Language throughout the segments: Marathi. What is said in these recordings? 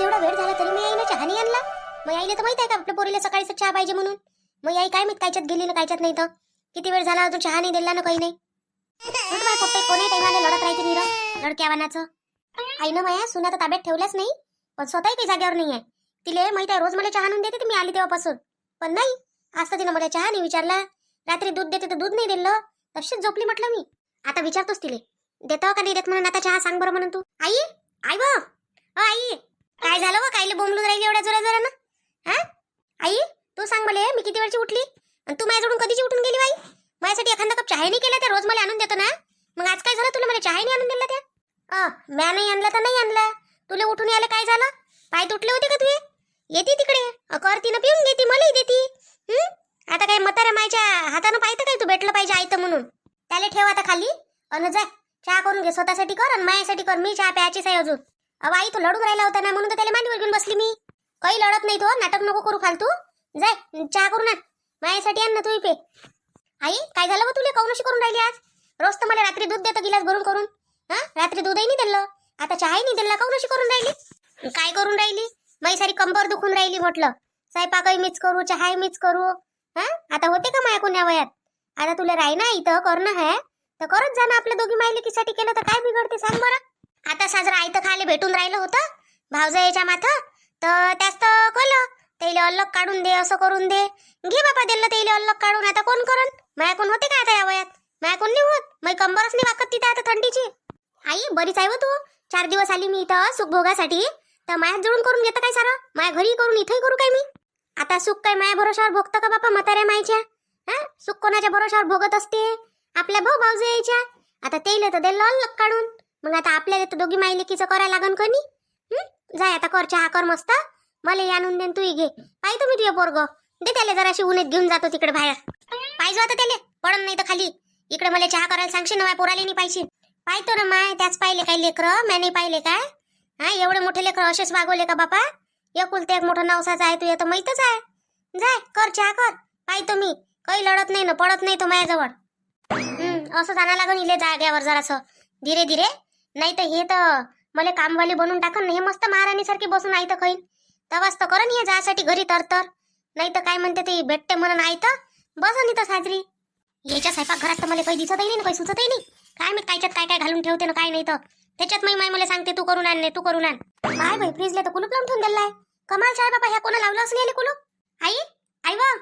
आज एवढा वेळ झाला तरी मी आईने चहा नाही आणला. मग आईला तर माहीत आहे का आपल्या पोरीला सकाळीच चहा पाहिजे म्हणून? मग आई काय माहीत कायच्यात गेली ना कायच्यात नाही तर? किती वेळ झाला अजून चहा नाही दिला ना काही नाही? पप्पा कोणी टाइमाला लढत राहते निरा लडक्या वानाचं. आईनं माया सुना तर ताब्यात ठेवल्याच नाही पण स्वतःही काही जागेवर नाही आहे तिले माहीत आहे रोज मला चहा आणून देते ती मी आली तेव्हापासून. पण नाही आज तर तिनं मला चहा नाही विचारला. रात्री दूध देते तर दूध नाही दिलं. तशीच झोपली म्हटलं मी. आता विचारतोच तिले. देतो का नाही देत म्हणून आता चहा सांग बरं म्हणून तू. आई आई व अ आई. काय झालं व? कायले बोंबलून राहिली एवढ्या जोरा जोरानं हा? आई तू सांग मला मी किती वेळची उठली? आणि तू माझ्याकडून कधीची उठून गेली बाई? माझ्यासाठी एखादा कप चहा नाही केला त्या रोज मला आणून देतो ना? मग आज काय झालं तुला मला चहा नाही आणून दिला त्या? अ म्या नाही आणला तर नाही आणला. तुला उठून यायला काय झालं? पाय तुटले होते का तुझे? येते तिकडे. अ, कर तिनं पिऊन घेते मलाही देते. आता काय म्हाताऱ्या मायच्या हातानं पाहिजे काय तू भेटलं पाहिजे आयतं म्हणून? त्याला ठेव आता खाली. अन जा चहा करून घे स्वतःसाठी कर आणि माझ्यासाठी कर. मी चहा प्यायचीच आहे अजून. अहो आई तो लढून राहिला होता ना म्हणून तर त्याला मांडीवर घेऊन बसली मी. काही लढत नाही तो नाटक नको करू फालतू. जाय चहा करू ना माझ्यासाठी आण ना तू पे आई काय झालं बा तुला? कौनशी करून राहिली आज? रोज तर मला रात्री दूध देतो गिलास भरून करून. हा? रात्री दूधही नाही दिलं. आता चहाही नाही दिला. कौनशी करून राहिली? काय करून राहिली? माझी सारी कंबर दुखून राहिली म्हटलं. स्वयंपाकही मीच करू चहाही मीच करू. हा? आता होते का माया कोण्या वयात? आता तुला राही ना इथं करणं आहे तर करत जा ना आपल्या दोघी मायलेकीसाठी केलं तर काय बिघडते? सांग साजरा आयतं खाले भेटून राहिलं होतं भावजाईच्या माथं तर त्याच तर कलं त्याला अलग काढून दे असं करून दे. घे बापा दिलं त्याला अलग काढून आता कोण करण? माया कोण होते का आता या वयात? माया कोण नाही होत. मग कंबरच नाही वाकत तिथे आता थंडीची. आई बरीच आहे हो तू. चार दिवस आली मी इथं सुखभोगासाठी. तर माया जुळून करून घेतं काय सारं? माया घरी करून इथंही करू काय मी? आता सुख काय माया भरोशावर भोगतं का बापा म्हाताऱ्या मायच्या? हा? सुख कोणाच्या भरोशावर भोगत असते? आपल्या भाऊ भाऊजे यायच्या. आता तेल तर दिलं अल्लग काढून. मग आता आपल्याला तर दोघी मायलेकीचं करायला लागन कोणी जाय आता कर चहा कर मस्त. मला आणून देन तूही घे. पाहिजे मी तुझे पोरग. दे त्याला जराशी उन्हीत घेऊन जातो तिकडे बाहेर. पाहिजे आता त्याले. पडन नाही तर खाली. इकडे मला चहा करायला सांगशील ना माय पोराले नाही पाहिजे पाहतो ना माय त्याच पाहिले काय लेकरं? म्या नाही पाहिले काय? हा? एवढे मोठे लेकरं असेच वागवले का बापा? एकुलते एक मोठा नवसाचा आहे तू तर माहीतच आहे. जाय कर चहा कर. पाहतो मी. काही लढत नाही ना पडत नाही तो माझ्याजवळ. हम्म असं जाणं लागून इले जाग्यावर जरासं. धीरे धीरे. नाही तर हे तर मला कामवाली बनवून टाकन हे मस्त महाराणीसारखी बसून आई तर खाईन तवाच तर करन हे जासाठी घरी तर तर. नाही तर काय म्हणते ते भेटते म्हणून आहे तर. बसन इथं साजरी. याच्या स्वयंपाक घरात तर मला काही दिसतही नाही काही सुचतही नाही. काय मी कायच्यात काय काय घालून ठेवते ना काय नाही तर. त्याच्यात मी माय मला सांगते तू करून आण नाही तू करून आण. काय भाई फ्रीजला तर कुलूप लावून ठेवून दिलाय. कमाल साहेब बाबा ह्या कोणा लावलं असं नाही कुलूप? आई आई वा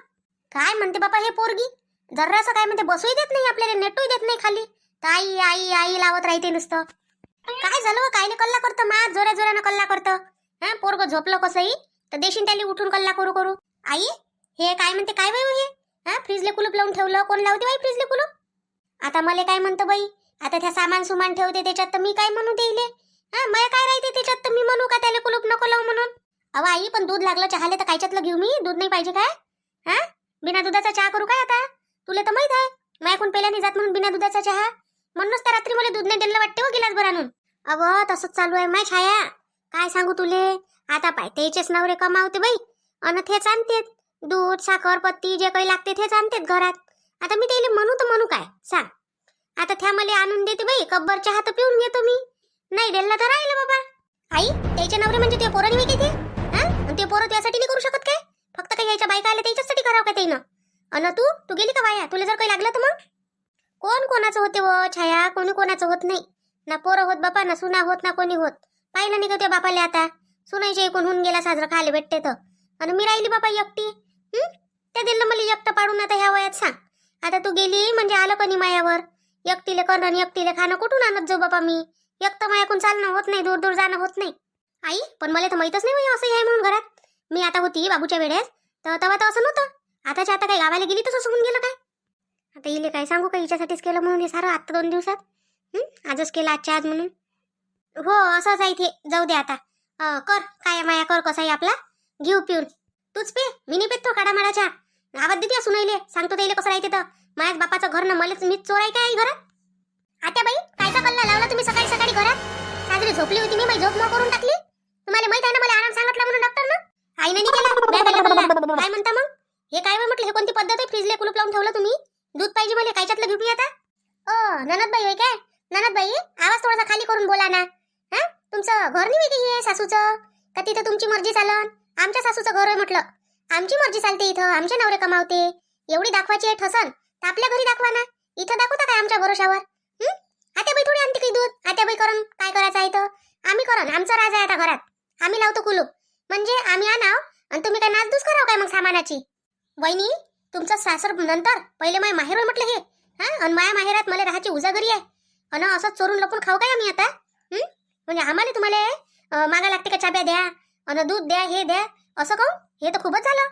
काय म्हणते बाबा हे पोरगी? जर्राचं काय म्हणते बसूही देत नाही आपल्याला नेटूही देत नाही खाली. तर आई आई आई लावत राहते नुसतं. काय झालं काय कायले कल्ला करतं? मा जोरा जोरानं कल्ला करतं. हा? पोरग झोपलं कसंही तर देशीन त्याला उठून कल्ला करू करू. आई हे काय म्हणते? काय बाई हो हे हा? फ्रीजले कुलूप लावून ठेवलं? कोण लावते बाई फ्रीजले कुलूप? आता मला काय म्हणतं बाई? आता त्या सामान सुमान ठेवते त्याच्यात तर मी काय म्हणू देईले हा? मला काय राहते त्याच्यात? तर मी म्हणू का त्याला कुलूप नको लावू म्हणून? अहो आई पण दूध लागलं चहाले तर कायच्यातलं घेऊ मी? दूध नाही पाहिजे काय? हा? बिना दुधाचा चहा करू काय आता? तुला तर माहीत आहे माझ्याकडून पहिल्याने जात म्हणून बिना दुधाचा चहा? म्हणूनच त्या रात्री मला दूध नाही दिलं वाटते हो गिलास भर आणून. अगं तसंच चालू आहे माय छाया. काय सांगू तुले? आता पाय त्याचेच नवरे कमावते बाई. अन तेच आणतेत. दूध साखर पत्ती जे काही लागते तेच आणतेत घरात. आता मी त्याला म्हणू तर म्हणू काय? सांग. आता त्या मला आणून देते बाई. कब्बर चहा तर पिऊन घेतो मी. नाही दिला तर राहिलं बाबा. आई त्याचे नवरे म्हणजे ते पोरं नाही ते? हा? ते पोरं त्यासाठी नाही करू शकत काय? फक्त काही यायच्या बायका आल्या त्याच्यासाठी करावं का त्यानं? अन तू? तू गेली का वाया? तुला जर काही लागलं तर मग? कोण कोणाचं होते व? छाया कोणी कोणाचं होत नाही. ना पोरं होत बापा ना सुना होत ना कोणी होत. पाहिलं नाही का त्या बापाले आता? सुनायच्या एकूण होऊन गेला साजरा खायला भेटते तर. आणि मी राहिली बापा एकटी. त्या दिलं मला एकटं पाडून आता ह्या वयात सांग. आता तू गेली म्हणजे आलं कोणी मायावर? एकटीले करणं एकटीले खाणं कुठून आणत जाऊ बापा मी? एकटं मायाकून चालणं होत नाही दूर दूर जाणं होत नाही. आई पण मला तर माहीतच नाही असं आहे म्हणून घरात. मी आता होती बाबूच्या वेळेस तर तेव्हा तर असं नव्हतं. आताच्या आता काही गावाला गेली तसं होऊन गेलं काय? आता इले काय सांगू का? हिच्यासाठीच केलं म्हणून हे सारं आत्ता दोन दिवसात. आजच केला आजच्या आज म्हणून? हो असंच आहे ते. जाऊ दे आता. अं, कर. काय माया कर कसा आहे आपला? घेऊ पिऊन. तूच पे. मी नाही पेतो काडा माडाच्या आवाज देते सुनाईले. सांगतो त्याला कसं राहते तर. माझ्याच बापाचं घर ना मलाच मीच चोर आहे काय घरात? आता बाई कायचा कल्ला लावला तुम्ही सकाळी सकाळी घरात? साजरी झोपली होती मी माझी झोप मग करून टाकली. तुम्हाला माहीत आहे ना मला आराम सांगितला म्हणून डॉक्टर ना? आईने नाही केला? केला कल्ला. काय म्हणता मग? हे काय बा म्हटलं? हे कोणती पद्धत आहे? फ्रीजले कुलूप लावून ठेवलं तुम्ही? दूध पाहिजे मला? कायच्यातलं घेऊ मी आता? ओ ननद बाई काय? ननद बाई आवाज थोडासा खाली करून बोला ना. हा? तुमचं घर नाही माहिती आहे सासूचं? का तिथं तुमची मर्जी चालन? आमच्या सासूचं घर आहे म्हटलं. आमची मर्जी चालते इथं आमचे नवरे कमावते. एवढी दाखवायची आहे ठसन तर आपल्या घरी दाखवा ना. इथं दाखवता काय आमच्या भरोशावर? हं? आत्याबाई थोडी आणते काही दूध? आत्याबाई करून काय करायचं आहे तर आम्ही करण आमचा राज आहे आता घरात. आम्ही लावतो कुलूप. म्हणजे आम्ही आणाव आणि तुम्ही काय नाचधूस कराव काय मग सामानाची? वहिनी तुमचं सासर नंतर पहिले माय माहेर म्हटलं हे. हा? आणि माया माहेरात मला राहायची उजागरी आहे. अन असं चोरून लपून खाऊ काय आम्ही आता? म्हणजे आम्हाला तुम्हाला मागा लागते का चाब्या द्या अन दूध द्या हे द्या असं काहून? हे तर खूपच झालं.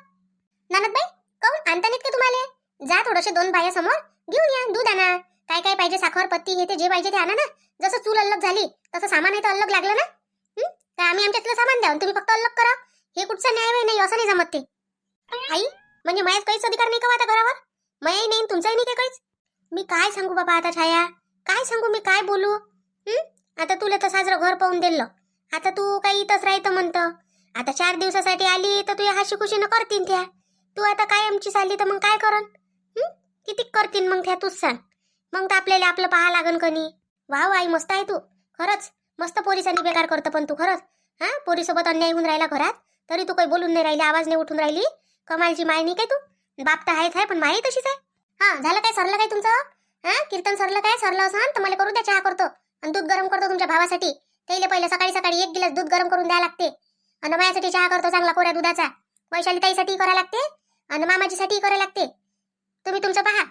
नानदबाई काहून आणता नाहीत का तुम्हाला? जा थोडेसे दोन बाया समोर घेऊन या दूध आणा. काय काय पाहिजे साखर पत्ती हे ते जे पाहिजे ते आणा ना. जसं चूल अलग झाली तसं सामान आहे तर अलग लागलं ना. तर आम्ही आमच्यातलं सामान द्या आणि तुम्ही फक्त अलग करा. हे कुठचा न्याय नाही असं नाही जमत ते. आई म्हणजे मायात काहीच अधिकार नाही का हो आता घरावर? मयाही नाही तुमचाही नाही का काहीच? मी काय सांगू बाबा आता छाया? काय सांगू मी काय बोलू? हं? आता तुला तर साजरं घर पाहून दिलं. आता तू काही इथंच राहतं म्हणतं. आता चार दिवसासाठी आली तर तू हाशी खुशीनं करतीन त्या. तू आता काय आमची चालली तर मग काय करन? हं? किती करतीन मग त्या तूच सांग. मग तर आपल्याला आपलं पाहा लागन कनी. वाव आई मस्त आहे तू. खरंच. मस्त पोलिसांनी बेकार करतं पण तू खरंच. हा? पोरीसोबत अन्याय होऊन राहिला घरात? तरी तू काही बोलून नाही राहिली आवाज नाही उठून राहिली? कमालची माय नाही काय तू? बाप तर आहेच आहे पण माही तशीच आहे. हा झालं काय? सरलं काय तुमचं? हा? कीर्तन सरलं काय? सरलं असं तर मला करू द्या चहा करतो. आणि दूध गरम करतो तुमच्या भावासाठी. त्याला पहिले सकाळी सकाळी एक गिलास दूध गरम करून द्यावं लागते. आणि माझ्यासाठी चहा करतो चांगला कोऱ्या दुधाचा. वैशाली ताईसाठी करावं लागते. आणि मामाजीसाठी करावं लागते. तुम्ही तुमचं पहा.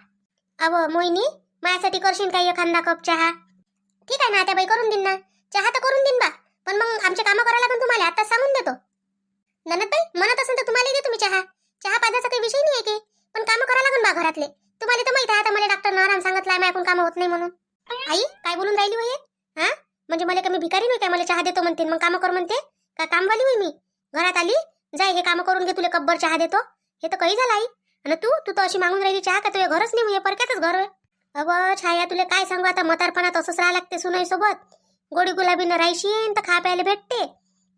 अव मोहिनी माझ्यासाठी करशील काही एखादा कप चहा? ठीक आहे ना त्या बाई करून देईन ना. चहा तर करून देईन बा. पण मग आमचे कामं करायला लागून तुम्हाला. आता सांगून देतो. ननदबाई म्हणत असेल तर तुम्हाला दे तुम्ही चहा. चहा पाण्याचा काही विषय नाही आहे की. पण कामं करायला लागून बा घरातले. तुम्हाला तर माहीत आहे आता मला डॉक्टर आराम सांगितलं माझ्याकडून काम होत नाही म्हणून. आई काय बोलून राहिली होय हा? म्हणजे मला कमी भिकारी नाही काय मला चहा देतो म्हणते मग कामं कर म्हणते. का कामवाली होई मी? घरात आली जाय हे कामं करून घे तुला कब्बर चहा देतो. हे तर काही झालं आई. आणि तू? तू तर अशी मागून राहिली चहा का? तुझ्या घरच नाही हे परक्यातच घर होय. अगं छाया तुला काय सांगू? आता मतारपणा असंच राहा लागते सुनाई सोबत. गोडी गुलाबीनं राहायशीन तर खा प्यायला भेटते.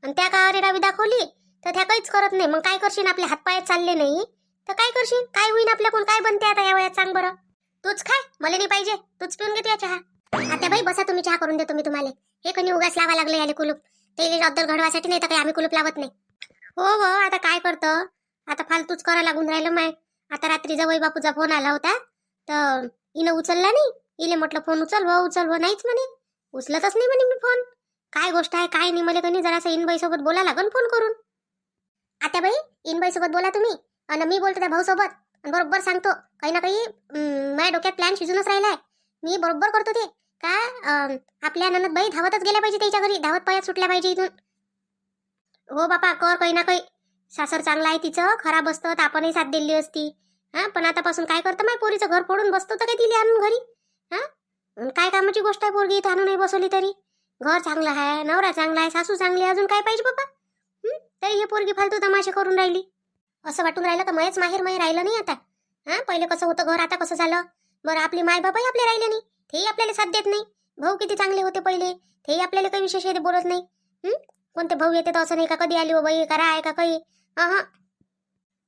आणि त्या का रेडावी दाखवली? तर त्या काहीच करत नाही. मग काय करशील? आपले हातपाय चालले नाही. तर काय करशील? काय होईन आपल्या कोण काय बनते आता या वयात? सांग बरं. तूच खाय. मला नाही पाहिजे. तूच पिऊन घेते या चहा. आता बाई बसा तुम्ही. चहा करून देतो मी तुम्हाला. हे कणी उगाच लावा लागले याले कुलूप. ते अद्दल घडवासाठी नाही तर काही आम्ही कुलूप लावत नाही. हो हो. आता काय करतं? आता फालतूच करा लागून राहिलं माय. आता रात्री जवळ बापूचा फोन आला होता. तर इनं उचलला नाही. इले म्हटलं फोन उचल व उचल व. नाहीच म्हणे. उचलतच नाही म्हणे मी फोन काय गोष्ट आहे काय नाही. मला कधी जरासं इनबाई सोबत बोला लागन फोन करून. आता बाई इनबाई सोबत बोला तुम्ही. आणि मी बोलतो त्या भाऊसोबत. आणि बरोबर सांगतो. काही ना काही माझ्या डोक्यात प्लॅन शिजूनच राहिलाय. मी बरोबर करतो ते. का आपल्या ननद बाई धावतच गेल्या पाहिजे त्याच्या घरी. धावत पायात सुटल्या पाहिजे इथून. हो बापा कर काही ना काही. सासर चांगला आहे तिचं खराब असतं तर आपणही साथ दिली असती. हा पण आतापासून काय करतं माय पोरीचं घर फोडून बसतो तर काय तिला आणून घरी? हा? काय कामाची गोष्ट आहे पोरगी इथं आणून नाही बसवली तरी? घर चांगलं आहे नवरा चांगला आहे सासू चांगली आहे, अजून काय पाहिजे बाबा तरी हे पोरगी फालतू तमाशे करून राहिली. असं वाटून राहिलं का मयच माहेर माहेर राहिलं नाही आता. हा? पहिले कसं होतं घर आता कसं झालं? बरं आपली माय बाबाही आपले राहिले नाही. तेही आपल्याला साथ देत नाही. भाऊ किती चांगले होते पहिले. तेही आपल्याला काही विशेष येते बोलत नाही. कोणते भाऊ येते तर असं नाही का कधी आली हो बाई करा आहे का काही? हा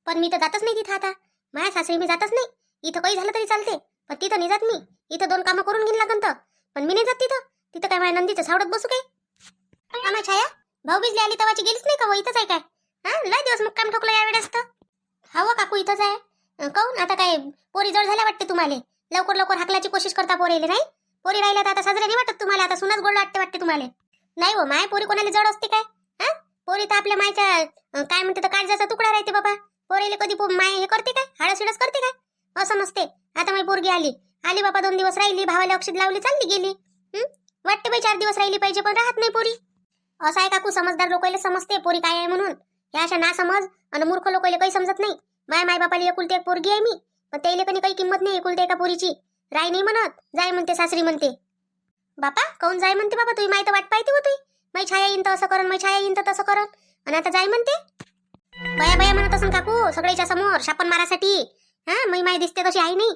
पण मी तर जातच नाही तिथं आता. माझ्या सासरी मी जातच नाही. इथं काही झालं तरी चालते. पण तिथं नाही जात मी. इथं दोन कामं करून घेईन लागन तर. पण मी नाही जात तिथं. तिथं काय माझ्या नंदीचं सावडत बसू काय? आम्हा छाया भाऊ बिजली आली तवाची गेलीच नाही का व इथंच आहे काय? हा? लय दिवस मुक्काम ठोकला यावेळेस तर. हा हवं काकू इथंच आहे? अं, काहून? आता काय पोरी जड झाल्या वाटते तुम्हाला? लवकर लवकर हाकलाची कोशिश करता पोरीले नाही? पोरी राहिल्या तर आता साजरे नाही वाटत तुम्हाला आता सुनच गोड वाटते वाटते तुम्हाला. नाही हो माय पोरी कोणाला जड असते काय? हा? पोरी तर आपल्या मायच्या काय म्हणते तर काळजाचा तुकडा राहते बाबा. पोरीले कधी माय हे करते काय? हाडसिडस करते काय? असं नसते. आता माझी पोरगी आली. आली बाबा दोन दिवस राहिली भावाला औषध लावली चालली गेली. वाटते बाई चार दिवस राहिली पाहिजे पण राहत नाही पोरी. असं आहे काकू समजदार लोकांना समजते पोरी काय आहे म्हणून. या अशा ना समज आणि मूर्ख लोकांना काही समजत नाही. माय माय बापाली एकुलते एक पोरगी आहे मी पण त्याला कधी काही किंमत नाही एकुलते एका पोरीची. राय नाही म्हणत जाय म्हणते सासरी म्हणते. बापा काऊन जाय म्हणते बाबा तुम्ही माहिती वाट पाहिजे होती. मै छाया येईन तर असं करन मै छाया येईन तर तसं करन आणि आता जाय म्हणते. बया बया म्हणत असून काकू सगळ्याच्या समोर शापन मारासाठी. हा मै माय दिसते तशी आहे नाही.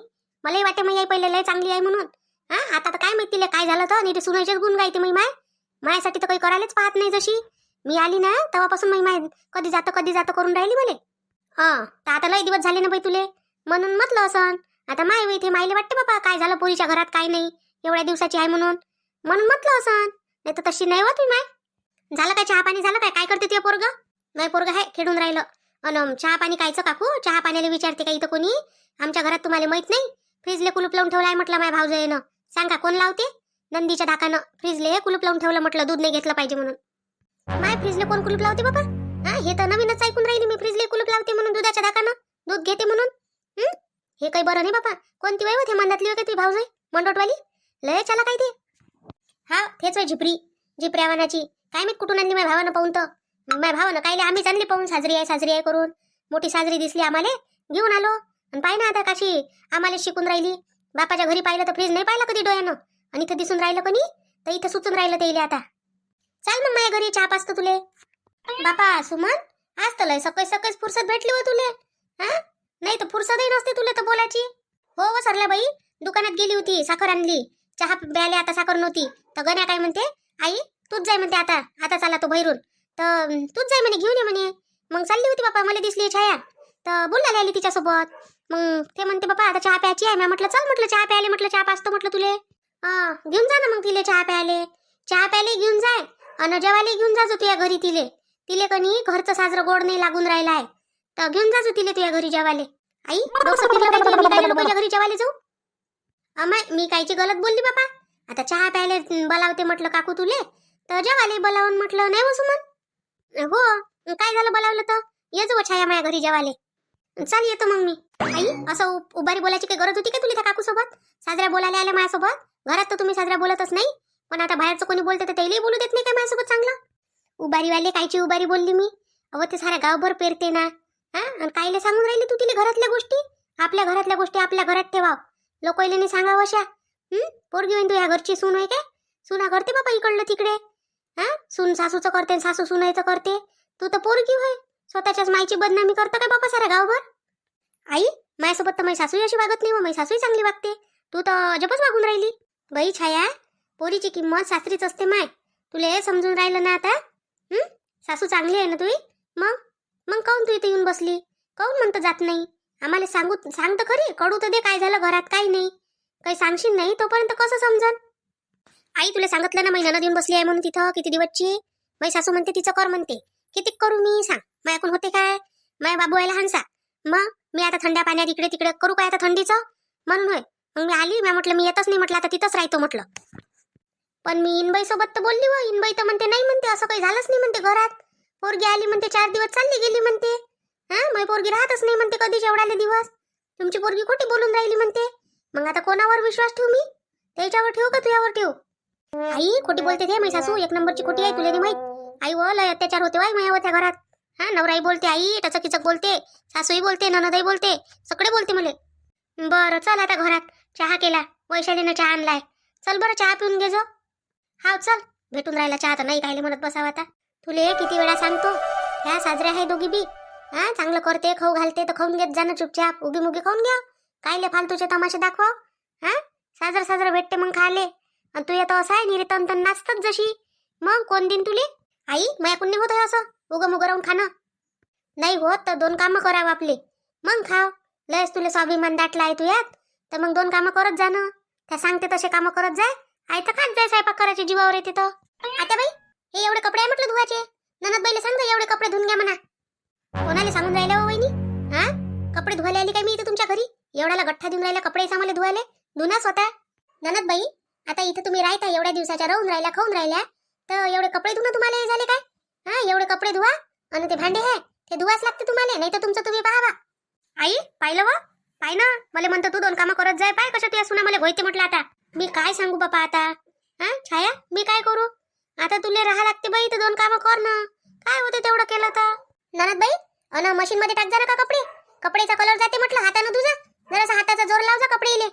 मलाही वाटे मै आई पहिले लय चांगली आहे म्हणून. हा आता तर काय माहिती काय झालं तर आणि ते सुनायचेच गुण गायते मै माय. मायासाठी तर काही करायलाच पाहत नाही जशी. मी आली ना तेव्हापासून मै माहीत कधी जातं कधी जातं करून राहिली मले. हा तर आता लय दिवस झाले ना बाई तुले. म्हणून म्हटलं असन आता माय इथे मायले वाटते बाबा काय झालं पोरीच्या घरात काय नाही एवढ्या दिवसाची आहे म्हणून. म्हणून म्हटलं असन नाही तर तशी नाही होत मी माय. झालं काय चहा पाणी झालं काय? काय करते तुझं पोरग? नाही पोरग आहे खेळून राहिलं. अन चहा पाणी कायचं काकू? चहा पाण्याला विचारते का इथं कोणी? आमच्या घरात तुम्हाला माहीत नाही. फ्रीजले कुलूप लावून ठेवलाय म्हटलं माझ्या भाऊजयनं. सांगा कोण लावते? नंदीच्या धाकानं फ्रीजले कुलूप लावून ठेवलं म्हटलं दूध नाही घेतलं पाहिजे म्हणून. माय फ्रीजले कोण कुलूप लावते बाबा? हा हे तर नवीनच ऐकून राहिली मी फ्रीजले कुलूप लावते म्हणून दुधाच्या धाकानं दूध घेते म्हणून. हे? काही बरं नाही बाबा. कोणती वय होते मनातली वगैरे का तुझी भाऊजय? मंडोटवाली? लय चला काय ते. हा तेच वय झिपरी झिपऱ्या वानाची काय मी कुठून आणली माझ्या भावानं पाहून तर? माझ्या भावानं काय आम्हीच आणली पाहून साजरी आहे साजरी आहे करून. मोठी साजरी दिसली आम्हाला. घेऊन आलो. आणि पाय ना आता काशी आम्हाला शिकून राहिली. बापाच्या घरी पाहिलं तर फ्रीज नाही पाहिलं कधी डोळ्यानं? आणि इथं दिसून राहिलं कोणी? तर इथं सुचून राहिलं ते आता. चाल मग माझ्या घरी चहा पाचतो तुले. बापा सुमन आज तर लय सकाळी सकाळीच फुरसत भेटली हो तुले. हा? नाही तर फुरसतही नसते तुला तर बोलायची. हो हो सरला बाई दुकानात गेली होती साखर आणली. चहा प्यायला आता साखर नव्हती. तर गण्या काय म्हणते आई तूच जाय म्हणते आता. आता चाला तो भैरून तर तूच जाय म्हणे घेऊन ये म्हणे. मग चालली होती बापा मला दिसली छाया. तर बोलायला आली तिच्यासोबत. मग ते म्हणते बापा आता चहा प्यायची आहे. मी म्हटलं चल म्हटलं चहा प्यायले. म्हटलं चहा पाचतो. म्हटलं तुले. हा घेऊन जा ना मग तिले चहा प्यायले. चहा प्यायले घेऊन जाय. अन जेवायला घेऊन जाजो तुझ्या घरी तिले. तिले कनी घरचं साजरं गोड नाही लागून राहिला आहे. तर घेऊन जाजो तिले तुझ्या घरी जेवाले आई डोसं मी काय लोकांच्या घरी जेवायला जाऊ? अमाय मी कायची गलत बोलली बापा आता चहा प्यायला बोलावते म्हटलं काकू तुले. तर जेवाले बोलावून म्हटलं नाही हो बसू मग हो? काय झालं बोलावलं तर? ये जाऊ छाया माझ्या घरी जेवाले चल येतो मग मी. आई असं उभारी बोलायची काही गरज होती का तुला त्या काकू सोबत साजऱ्या बोलायला आल्या माझ्यासोबत घरात तर तुम्ही साजऱ्या बोलतच नाही. पण आता बाहेरचं कोणी बोलतं तर त्यालाही बोलू देत नाही का माझ्यासोबत चांगलं? उभारीवाले कायची उभारी बोलली मी? अहो ते सारा गावभर पेरते ना. हा? आणि कायले सांगून राहिली तू तिला घरातल्या गोष्टी? आपल्या घरातल्या गोष्टी आपल्या घरात ठेवाव. लोकांनी नाही सांगावं अशा? हम्म पोरगी होईन तू ह्या घरची सून आहे काय? सुना करते बाबा इकडलं तिकडे. हा? सून सासूचं करते सासू सुनायचं करते. तू तर पोरगी होय. स्वतःच्याच माईची बदनामी करतं काय बाबा साऱ्या गावभर? आई माझ्यासोबत तर माझी सासूही अशी वागत नाही व माझी सासूही चांगली वागते. तू तर अजबच वागून राहिली. बाई छाया. पोरीची किंमत सासरीच असते माय. तुला हे समजून राहिलं ना आता? हं? सासू चांगली आहे ना तुई? मग? मग काऊन तू इथे येऊन बसली? काऊन म्हणतं जात नाही? आम्हाला सांगू सांग तर खरी कळू तर दे काय झालं घरात काही नाही. काही सांगशील नाही तोपर्यंत कसं समजन? आई तुला सांगितलं ना महिन्यानं देऊन बसली आहे म्हणून तिथं किती दिवसची? माझी सासू म्हणते तिचं कर म्हणते. किती करू मी? सांग. माझ्याकडून होते काय? माझ्या बाबू व्हायला हानसा मग? मी आता थंड्या पाण्यात इकडे तिकडे करू काय आता थंडीचं? म्हणून होय. मग मी आली मी म्हटलं मी येतच नाही म्हटलं आता तिथंच राहतो म्हटलं. पण मी इनबाई सोबत तर बोलली व इनबाई तर म्हणते नाही म्हणते असं काही झालंच नाही म्हणते घरात. पोरगी आली म्हणते चार दिवस चालली गेली म्हणते. हा मग पोरगी राहतच नाही म्हणते कधीच एवढाले दिवस. तुमची पोरगी खोटी बोलून राहिली म्हणते. मग आता कोणावर विश्वास ठेवू मी? त्याच्यावर ठेवू का तुझ्यावर ठेवू? आई खोटी बोलते ते माझी सासू एक नंबरची खोटी आहे तुला नाही माहीत. आई व लय अत्याचार होते वाय माझ्यावर त्या घरात. हा नवराई बोलते आई टचक बोलते. सासूही बोलते ननदही बोलते. सगळे बोलते मला. बरं चल आता घरात. चहा केला. वैशालीनं चहा आणलाय. चल बरं चहा पिऊन घे जा हाव चल. भेटून राहिला चहा तर नाही कायले म्हणत बसावा आता. तुले किती वेळा सांगतो ह्या साजऱ्या आहे दोघी बी. हा चांगलं करते खाऊ घालते तर खाऊन घेत जाणं चुपचाप. उगी मुगी खाऊन घ्या कायले फालतूचे तमाशे दाखवा. हा साजर साजर भेटते मग खाले आणि तू येतो असं आहे निरे तन तन नाचतच जशी. मग कोण दिन तुले? आई माया कुणी होत असं. उगं मुगं राहून खाणं. नाही होत तर दोन कामं करावं आपले. मग खाव. लयच तुला स्वाभिमान दाटला आहे तू यात तर मग दोन कामं करत जाणं त्या सांगते तसे कामं करत जाय. आई तर खात जाय स्वयंपाक करायची जीवावर येते तर. आता बाई हे एवढे कपडे आहे म्हटलं धुवायचे. ननद बाईला सांग एवढे कपडे धुवून घ्या म्हणा. कोणाला सांगून राहिल्या हो वहिनी? हा? कपडे धुवायला आली काय मी इथे तुमच्या घरी? एवढ्याला गठ्ठा देऊन राहिला कपडे सामाले धुवायले? धुना स्वतः. ननद बाई आता इथे तुम्ही राहता एवढ्या दिवसाच्या राहून राहिल्या खाऊन राहिल्या तर एवढे कपडे धुणं तुम्हाला हे झाले काय? हा एवढे कपडे धुवा आणि ते भांडे आहे ते धुवाच लागते तुम्हाला नाही तर तुमचं तुम्ही पाहावा. आई पाहिलं व? पाय ना मला म्हणतो तू दोन कामं करत जाय पाय कसं तुझ्या सुना मला घोयते म्हटलं आता. मी काय सांगू बापा आता? हा छाया मी काय करू? आता तुले राहा लागते बाई तर दोन कामं कर ना काय होते तेवढं केलं तर? ननद बाई अन मशीन मध्ये टाक जा का कपडे? कपडेचा कलर जाते म्हटलं हातानं तुझा. जरासा हाताचा जोर लाव जा कपडे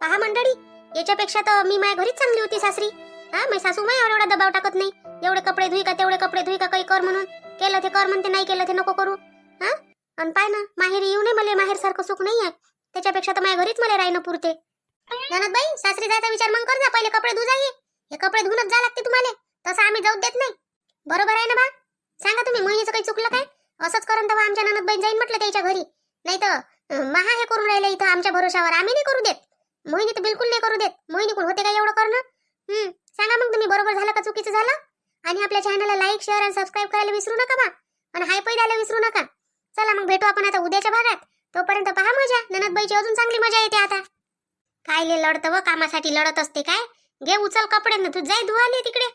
पहा मंडळी याच्यापेक्षा तर मी माझ्या घरीच चांगली होती सासरी. हा मी सासू माझ्यावर एवढा दबाव टाकत नाही. एवढे कपडे धुई का तेवढे कपडे धुई का काही कर म्हणून. केलं ते कर म्हणते नाही केलं ते नको करू. हा? आणि पाय ना माहेर येऊ नये मला माहेर सारखं सुख नाही आहे त्याच्यापेक्षा तर माझ्या घरीच मला राहणं पुरते. ननदबाई सासरी जायचा विचार मग कर जा. पहिले कपडे धुजा ये हे. कपडे धुवूनच जा लागते तुम्हाला. तसं आम्ही जाऊ देत नाही. बरोबर आहे ना बा? सांगा तुम्ही मोहिनीचं काही चुकलं काय? असंच करून तेव्हा आमच्या ननदबाई जाईन म्हटलं त्याच्या घरी. नाही तर महा हे करून राहिलं इथं आमच्या भरोशावर. आम्ही नाही करू देत. मोहिनी तर बिलकुल नाही करू देत. मोहिनी कोण होते काय एवढं करणं? हम्म सांगा मग तुम्ही बरोबर झालं का चुकीचं झालं? आणि आपल्या चॅनलला लाईक शेअर आणि सबस्क्राईब करायला विसरू नका बा. आणि हाय पै द्यायला विसरू नका. चला मग भेटू आपण आता उद्याच्या भागात. तोपर्यंत पहा मजा. ननदबाईची अजून चांगली मजा येते आता. कायले लढतं व कामासाठी लढत असते काय? घे उचल कपडे ना तू जाई धुवाले तिकडे.